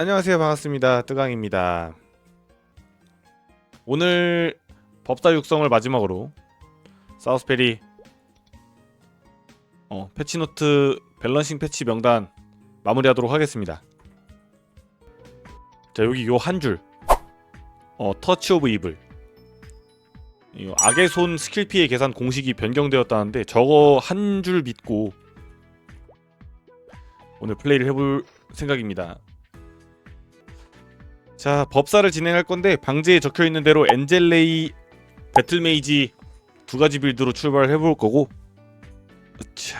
안녕하세요. 반갑습니다. 뜨강입니다. 오늘 법사 육성을 마지막으로 사우스페리 어, 패치노트 밸런싱 패치 명단 마무리하도록 하겠습니다. 자 여기 요 한줄. 어, 터치 오브 이블. 이 악의 손 스킬 피해 계산 공식이 변경되었다는데 저거 한 줄 믿고 오늘 플레이를 해볼 생각입니다 자 법사를 진행할 건데 방제에 적혀 있는 대로 엔젤레이 배틀메이지 두 가지 빌드로 출발을 해볼 거고 자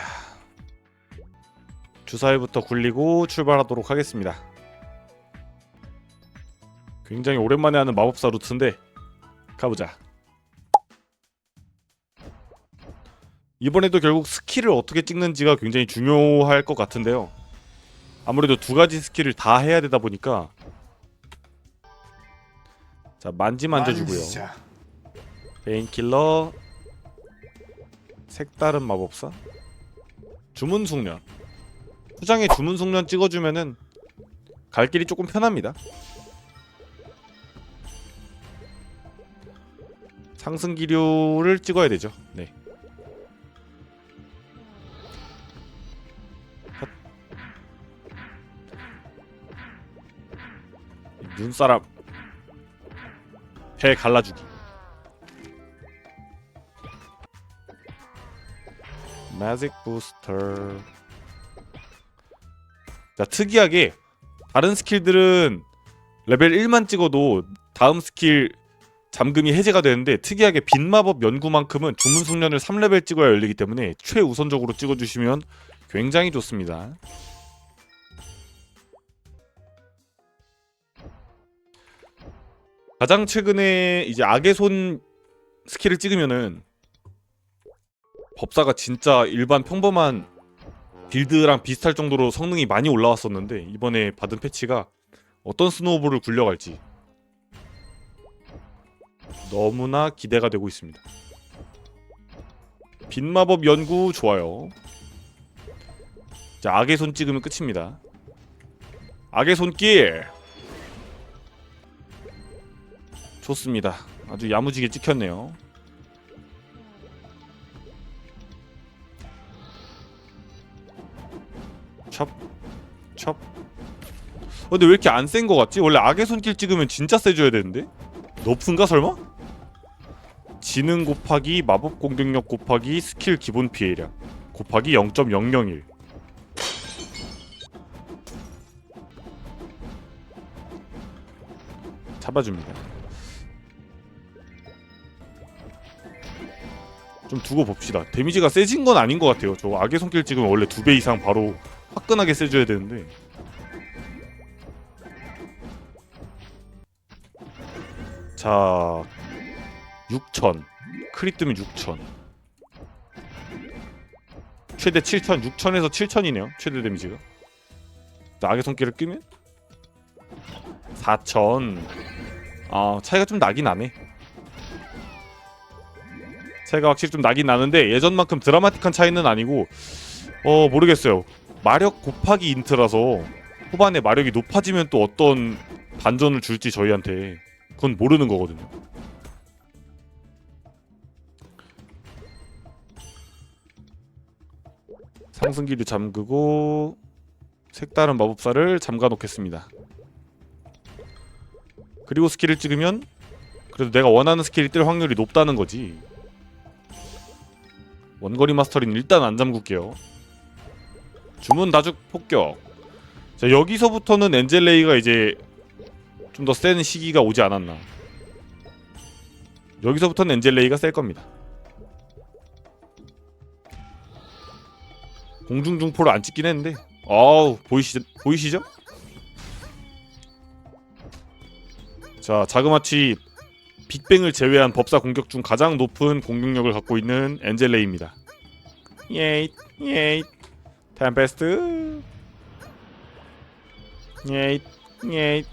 주사위부터 굴리고 출발하도록 하겠습니다. 굉장히 오랜만에 하는 마법사 루트인데 가보자. 이번에도 결국 스킬을 어떻게 찍는지가 굉장히 중요할 것 같은데요. 아무래도 두 가지 스킬을 다 해야 되다 보니까 자 만지 만져주고요. 만지자. 베인킬러 색다른 마법사 주문 숙련 후장에 주문 숙련 찍어주면은 갈 길이 조금 편합니다. 상승 기류를 찍어야 되죠. 네. 헛. 눈사람 배 갈라주기. 매직 부스터 자 특이하게 다른 스킬들은 레벨 1만 찍어도 다음 스킬 잠금이 해제가 되는데 특이하게 빈마법 연구만큼은 주문 숙련을 3레벨 찍어야 열리기 때문에 최우선적으로 찍어주시면 굉장히 좋습니다 가장 최근에 이제 악의 손 스킬을 찍으면은 법사가 진짜 일반 평범한 빌드랑 비슷할 정도로 성능이 많이 올라왔었는데 이번에 받은 패치가 어떤 스노우볼을 굴려갈지 너무나 기대가 되고 있습니다. 빈마법 연구 좋아요. 자 악의 손 찍으면 끝입니다. 악의 손길 좋습니다. 아주 야무지게 찍혔네요. 첩, 첩. 어, 근데 왜 이렇게 안 센 거 같지? 원래 악의 손길 찍으면 진짜 세줘야 되는데? 높은가 설마? 지능 곱하기 마법 공격력 곱하기 스킬 기본 피해량 곱하기 0.001 잡아줍니다. 좀 두고 봅시다. 데미지가 세진 건 아닌 것 같아요. 저 악의 손길 찍으면 원래 두 배 이상 바로 화끈하게 세줘야 되는데. 자 6천. 크리 뜨면 6천. 최대 7천 6천에서 7천이네요 최대 데미지가. 자, 악의 손길을 끄면? 4천. 아 차이가 좀 나긴 나네 차이가 확실히 좀 나긴 나는데 예전만큼 드라마틱한 차이는 아니고 어 모르겠어요 마력 곱하기 인트라서 후반에 마력이 높아지면 또 어떤 반전을 줄지 저희한테 그건 모르는 거거든요. 상승기류 잠그고 색다른 마법사를 잠가 놓겠습니다. 그리고 스킬을 찍으면 그래도 내가 원하는 스킬이 뜰 확률이 높다는 거지. 원거리 마스터링 일단 안 잠글게요. 주문 다죽 폭격. 자 여기서부터는 엔젤레이가 이제 좀 더 센 시기가 오지 않았나. 여기서부터는 엔젤레이가 셀 겁니다. 공중중포를 안 찍긴 했는데, 아우 보이시 보이시죠? 자 자그마치 빅뱅을 제외한 법사 공격 중 가장 높은 공격력을 갖고 있는 엔젤레이입니다. 예이 예이 템페스트 예이 예이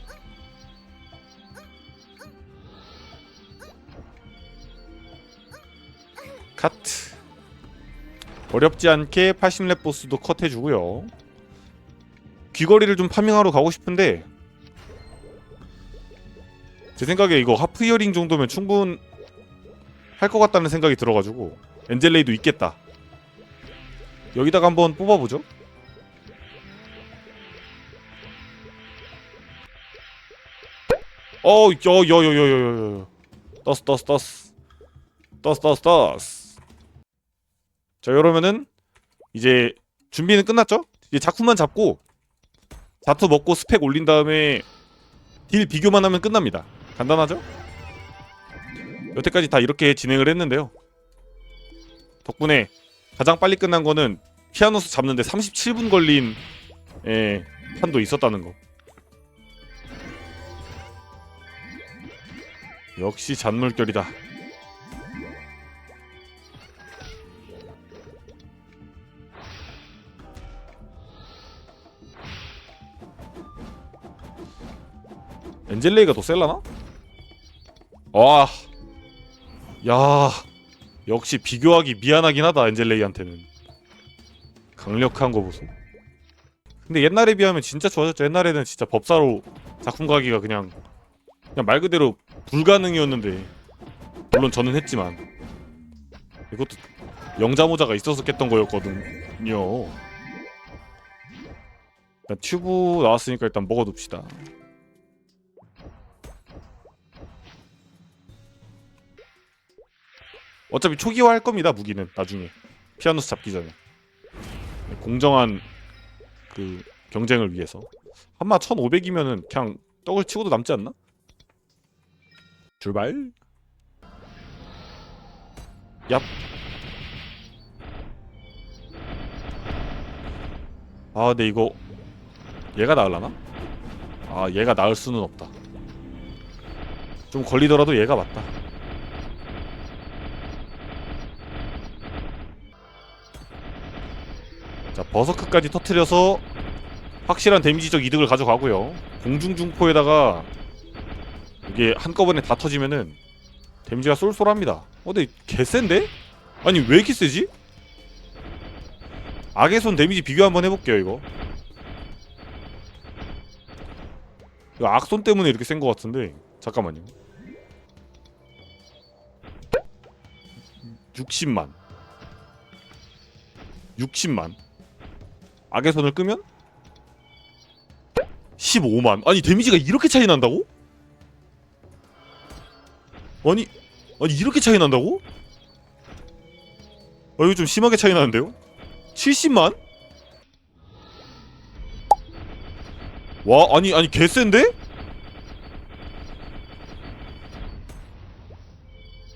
카트 어렵지 않게 80렙 보스도 컷 해주고요. 귀걸이를 좀 파밍하러 가고 싶은데 제 생각에 이거 하프 이어링 정도면 충분 할 것 같다는 생각이 들어가지고 엔젤레이도 있겠다. 여기다가 한번 뽑아보죠. 어, 여여여여여여. 떴어 떴어 떴어. 떴어 떴어 떴어. 자, 이러면은 이제 준비는 끝났죠? 이제 작품만 잡고 자투 먹고 스펙 올린 다음에 딜 비교만 하면 끝납니다. 간단하죠? 여태까지 다 이렇게 진행을 했는데요. 덕분에 가장 빨리 끝난 거는 피아노스 잡는데 37분 걸린 예, 판도 있었다는 거. 역시 잔물결이다. 엔젤레이가 더 셀라나? 와, 야, 역시 비교하기 미안하긴 하다 엔젤레이한테는 강력한 거 보소. 근데 옛날에 비하면 진짜 좋아졌죠. 옛날에는 진짜 법사로 작품 가기가 그냥 그냥 말 그대로 불가능이었는데 물론 저는 했지만 이것도 영자모자가 있어서 깼던 거였거든요. 일단 튜브 나왔으니까 일단 먹어둡시다. 어차피 초기화 할 겁니다 무기는 나중에 피아노스 잡기 전에 공정한 그 경쟁을 위해서 한마 1500이면은 그냥 떡을 치고도 남지 않나? 출발 얍 아, 근데 이거 얘가 나을라나? 아, 얘가 나을 수는 없다. 좀 걸리더라도 얘가 맞다. 자, 버서크까지 터트려서 확실한 데미지적 이득을 가져가고요. 공중중포에다가 이게 한꺼번에 다 터지면은 데미지가 쏠쏠합니다. 어, 근데 개센데? 아니 왜 이렇게 세지? 악의 손 데미지 비교 한번 해볼게요 이거. 이거 악손 때문에 이렇게 센 것 같은데 잠깐만요. 60만 60만 악의 손을 끄면 15만 아니 데미지가 이렇게 차이 난다고? 아니 아니 이렇게 차이 난다고? 아 이거 좀 심하게 차이 나는데요? 70만? 와 아니 아니 개센데?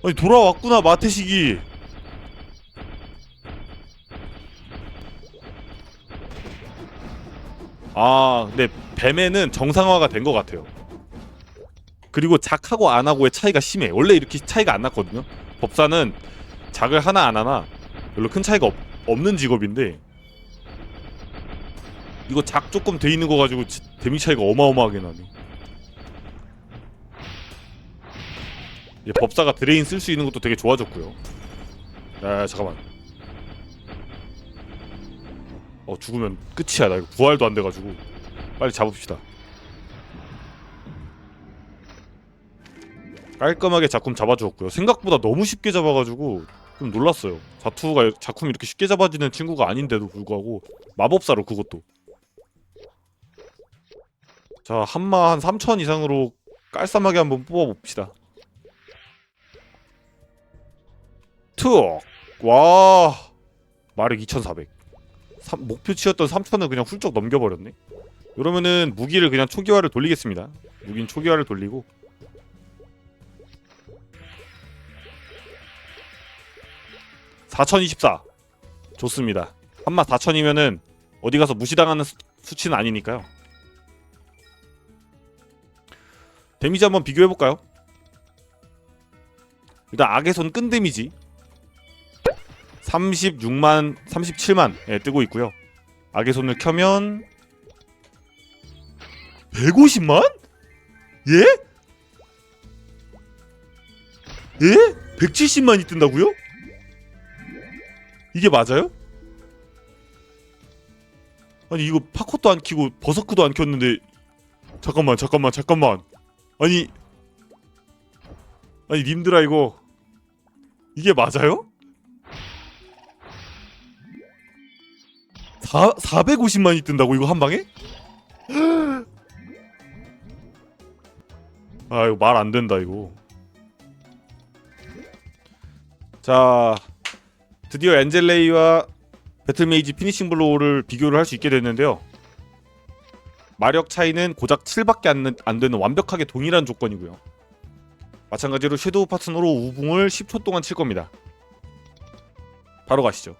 아니 돌아왔구나 마태식이 아 근데 뱀에는 정상화가 된 것 같아요 그리고 작하고 안 하고의 차이가 심해. 원래 이렇게 차이가 안 났거든요. 법사는 작을 하나 안 하나 별로 큰 차이가 없, 없는 직업인데 이거 작 조금 돼 있는 거 가지고 지- 데미지 차이가 어마어마하게 나네. 이제 법사가 드레인 쓸 수 있는 것도 되게 좋아졌고요. 야 잠깐만. 어 죽으면 끝이야. 나 이거 부활도 안 돼가지고 빨리 잡읍시다. 깔끔하게 작품 잡아주었고요. 생각보다 너무 쉽게 잡아가지고 좀 놀랐어요. 자투가 작품 이렇게 쉽게 잡아지는 친구가 아닌데도 불구하고 마법사로 그것도. 자 한마 한 3천 이상으로 깔쌈하게 한번 뽑아봅시다. 투억 와 마력 2,400. 삼- 목표치였던 3,000을 그냥 훌쩍 넘겨버렸네. 이러면은 무기를 그냥 초기화를 돌리겠습니다. 무기는 초기화를 돌리고 4024 좋습니다. 한마 4000이면은 어디 가서 무시당하는 수, 수치는 아니니까요. 데미지 한번 비교해 볼까요? 일단 악의 손 끈 데미지 36만 37만 예, 뜨고 있고요. 악의 손을 켜면 150만? 예? 예? 170만이 뜬다고요? 이게 맞아요? 아니 이거 파컷도 안 키고 버서크도 안 켰는데 잠깐만 잠깐만 잠깐만 아니 아니 님들아 이거 이게 맞아요? 4 450만이 뜬다고 이거 한 방에? 아 이거 말 안 된다 이거. 자 드디어 엔젤레이와 배틀메이지 피니싱 블로우를 비교를 할 수 있게 됐는데요. 마력 차이는 고작 7밖에 안, 는- 안 되는 완벽하게 동일한 조건이고요. 마찬가지로 섀도우 파트너로 우붕을 10초 동안 칠 겁니다. 바로 가시죠.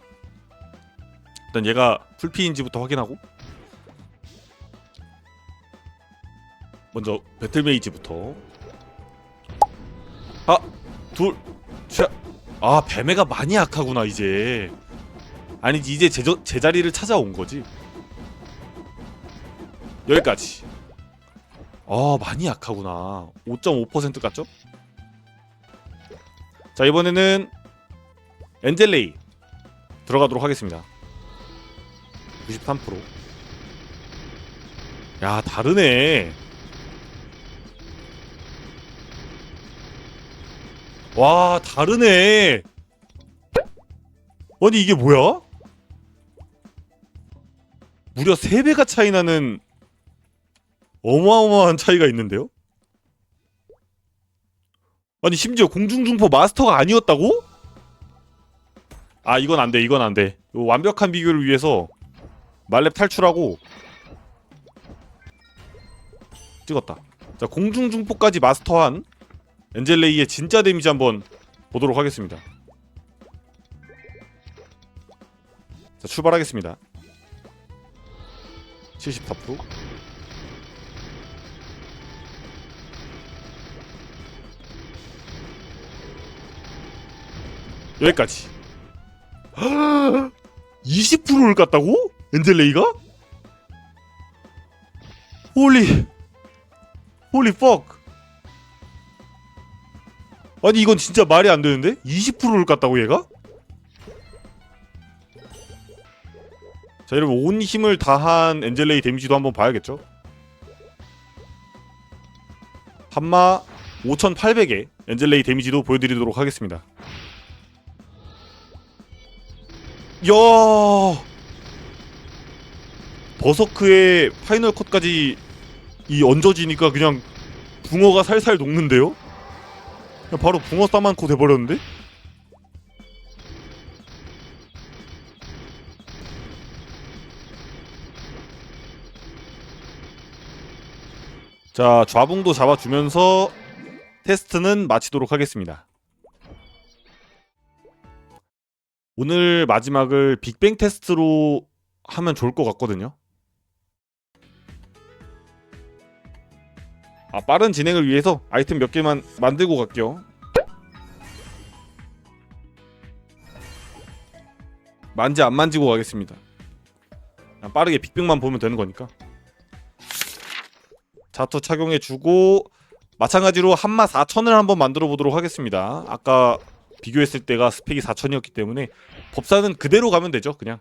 일단 얘가 풀피인지부터 확인하고 먼저 배틀메이지부터 아! 둘! 셋! 아 뱀애가 많이 약하구나 이제 아니지 이제 제, 제자리를 찾아온 거지 여기까지 아 많이 약하구나 5.5% 같죠? 자 이번에는 엔젤레이 들어가도록 하겠습니다 93%. 야 다르네 와 다르네 아니 이게 뭐야? 무려 3배가 차이 나는 어마어마한 차이가 있는데요? 아니 심지어 공중중포 마스터가 아니었다고? 아 이건 안돼 이건 안돼 완벽한 비교를 위해서 말렙 탈출하고 찍었다. 자 공중중포까지 마스터한 엔젤레이의 진짜 데미지 한번 보도록 하겠습니다. 자 출발하겠습니다. 74% 여기까지. 20%를 깠다고? 엔젤레이가? 홀리 홀리 퍽 아니 이건 진짜 말이 안 되는데? 20%를 깠다고 얘가? 자 여러분 온 힘을 다한 엔젤레이 데미지도 한번 봐야겠죠? 한마 5800의 엔젤레이 데미지도 보여드리도록 하겠습니다 야 버서크의 파이널 컷까지 이 얹어지니까 그냥 붕어가 살살 녹는데요? 그냥 바로 붕어 싸만코 돼버렸는데? 자 좌붕도 잡아주면서 테스트는 마치도록 하겠습니다 오늘 마지막을 빅뱅 테스트로 하면 좋을 것 같거든요. 아 빠른 진행을 위해서 아이템 몇 개만 만들고 갈게요. 만지 안 만지고 가겠습니다. 빠르게 빅뱅만 보면 되는 거니까. 자토 착용해 주고 마찬가지로 한마 4천을 한번 만들어 보도록 하겠습니다. 아까 비교했을 때가 스펙이 4000이었기 때문에 법사는 그대로 가면 되죠 그냥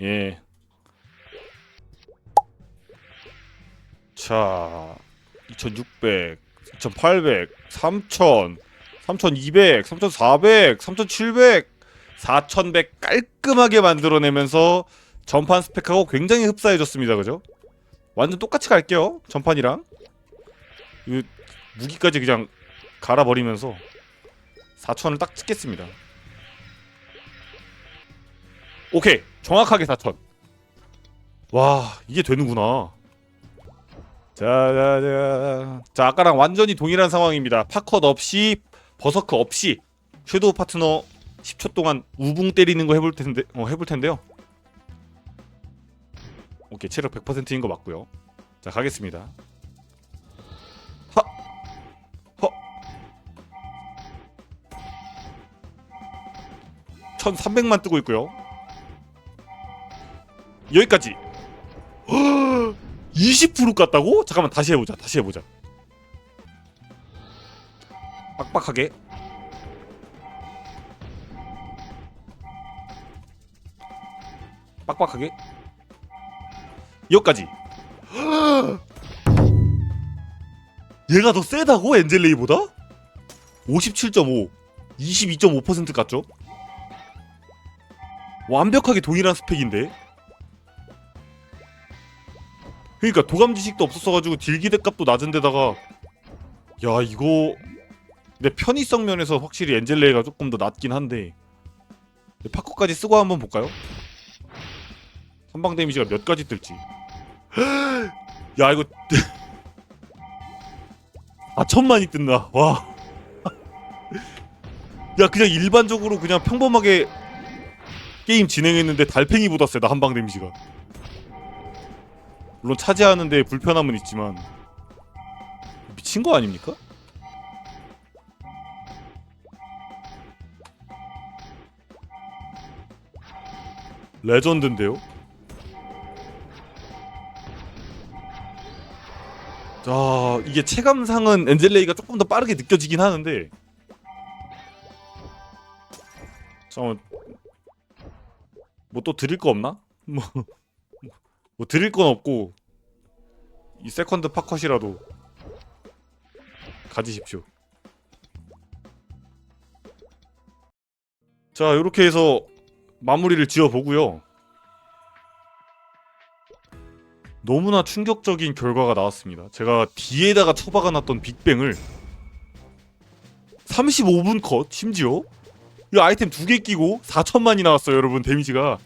예. 자 2600, 2800, 3000, 3200, 3400, 3700, 4100 깔끔하게 만들어내면서 전판 스펙하고 굉장히 흡사해졌습니다 그죠? 완전 똑같이 갈게요 전판이랑 이 무기까지 그냥 갈아버리면서 4천을 딱 찍겠습니다. 오케이 정확하게 4천. 와 이게 되는구나. 자자자 자 아까랑 완전히 동일한 상황입니다. 파컷 없이 버서크 없이 섀도우 파트너 10초 동안 우붕 때리는 거 해볼 텐데 어 해볼 텐데요. 오케이 체력 100%인 거 맞고요. 자 가겠습니다. 1300만 뜨고 있고요. 여기까지. 20% 깠다고? 잠깐만 다시 해보자. 다시 해보자. 빡빡하게. 빡빡하게. 여기까지. 얘가 더 세다고 엔젤레이보다? 57.5 22.5% 깠죠? 완벽하게 동일한 스펙인데 그러니까 도감 지식도 없었어가지고 딜기대 값도 낮은 데다가 야 이거 근데 편의성 면에서 확실히 엔젤레이가 조금 더 낫긴 한데 파커까지 쓰고 한번 볼까요? 선방 데미지가 몇 가지 뜰지 야 이거 아 천만이 뜬다 와. 야 그냥 일반적으로 그냥 평범하게 게임 진행했는데 달팽이보다 세다 한방 데미지가. 물론 차지하는데 불편함은 있지만 미친 거 아닙니까? 레전드인데요? 자 이게 체감상은 엔젤레이가 조금 더 빠르게 느껴지긴 하는데 잠깐 뭐또 드릴 거 없나? 뭐, 뭐 드릴 건 없고 이 세컨드 파컷이라도 가지십시오. 자 이렇게 해서 마무리를 지어 보고요. 너무나 충격적인 결과가 나왔습니다. 제가 뒤에다가 처박아 놨던 빅뱅을 35분 컷 심지어 이 아이템 두 개 끼고 4천만이 나왔어요 여러분 데미지가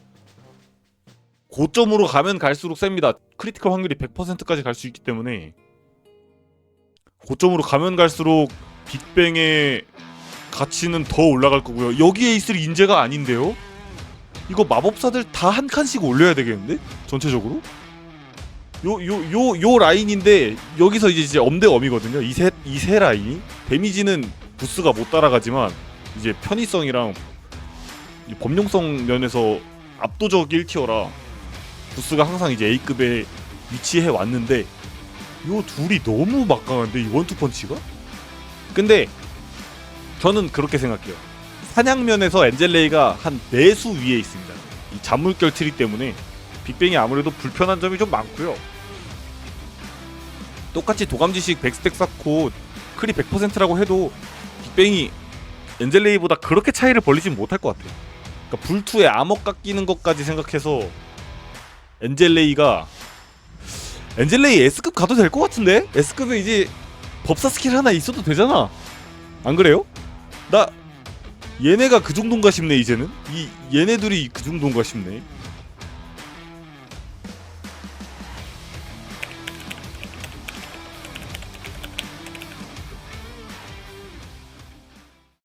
고점으로 가면 갈수록 셉니다. 크리티컬 확률이 100%까지 갈 수 있기 때문에. 고점으로 가면 갈수록 빅뱅의 가치는 더 올라갈 거고요. 여기에 있을 인재가 아닌데요? 이거 마법사들 다 한 칸씩 올려야 되겠는데? 전체적으로? 요 요 요 요 라인인데 여기서 이제 이제 엄대엄이거든요. 이세 이세 라인이 데미지는 부스가 못 따라가지만 이제 편의성이랑 이 범용성 면에서 압도적 1티어라 부스가 항상 이제 A급에 위치해 왔는데 요 둘이 너무 막강한데 이 원투 펀치가? 근데 저는 그렇게 생각해요. 사냥면에서 엔젤레이가 한 내수 위에 있습니다. 이 잔물결 트리 때문에 빅뱅이 아무래도 불편한 점이 좀 많고요. 똑같이 도감지식 백스택 쌓고 크리 100%라고 해도 빅뱅이 엔젤레이보다 그렇게 차이를 벌리진 못할 것 같아요. 그러니까 불투에 암흑 깎이는 것까지 생각해서 엔젤레이가 엔젤레이 S급 가도 될 것 같은데? S급에 이제 법사 스킬 하나 있어도 되잖아. 안 그래요? 나 얘네가 그 정도인가 싶네 이제는. 이 얘네들이 그 정도인가 싶네.